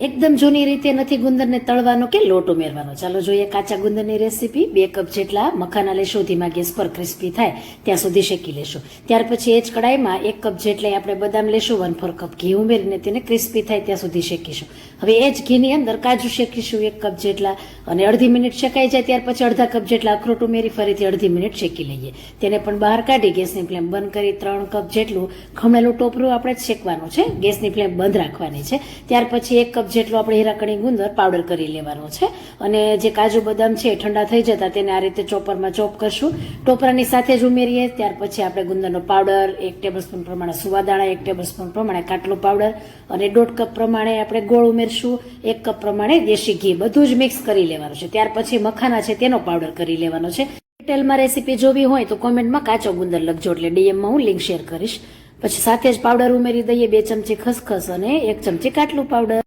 એકદમ જૂની રીતે નથી ગુંદરને તળવાનો કે લોટ ઉમેરવાનો. ચાલો જોઈએ કાચા ગુંદરની રેસીપી. બે કપ જેટલા મખાના લેશું ધીમા ગેસ પર ક્રિસ્પી થાય, ત્યાં સુધી શેકી લેશું. ત્યાર પછી એ જ કડાઈમાં એક કપ જેટલા આપણે બદામ લેશું વન ફોર કપ ઘી ઉમેરીને તેને ક્રિસ્પી થાય, ત્યાં સુધી શેકીશું. હવે એ જ ઘીની અંદર કાજુ શેકીશું, એક કપ જેટલા, અને અડધી મિનિટ શેકાઈ જાય, ત્યાર પછી અડધા કપ જેટલા અખરોટ ઉમેરી ફરીથી અડધી મિનિટ શેકી લઈએ. તેને પણ બહાર કાઢી ગેસની ફ્લેમ બંધ કરી ત્રણ કપ જેટલું ખમણેલું ટોપરું આપણે શેકવાનું છે. ગેસની ફ્લેમ બંધ રાખવાની છે. ત્યાર પછી એક કપ જેટલો આપણે હીરાકણી ગુંદર પાવડર કરી લેવાનો છે. અને જે કાજુ બદામ છે એ ઠંડા થઈ જતા તેને આ રીતે ચોપરમાં ચોપ કરશું. ટોપરાની સાથે જ ઉમેરીએ, ત્યાર પછી આપણે ગુંદરનો પાવડર એક ટેબલસ્પૂન પ્રમાણે સુવાદાણા, એક ટેબલસ્પૂન પ્રમાણે કાટલો પાવડર અને દોઢ કપ પ્રમાણે આપણે ગોળ ઉમેરશું. એક કપ પ્રમાણે દેશી ઘી. બધું જ મિક્સ કરી લેવાનું છે. ત્યાર પછી મખાના છે તેનો પાવડર કરી લેવાનો છે. ડિટેલમાં રેસીપી જોવી હોય તો કોમેન્ટમાં કાચો ગુંદર લખજો એટલે ડીએમમાં હું લિંક શેર કરીશ. પછી સાથે જ પાવડર ઉમેરી દઈએ, બે ચમચી ખસખસ અને એક ચમચી કાટલું પાવડર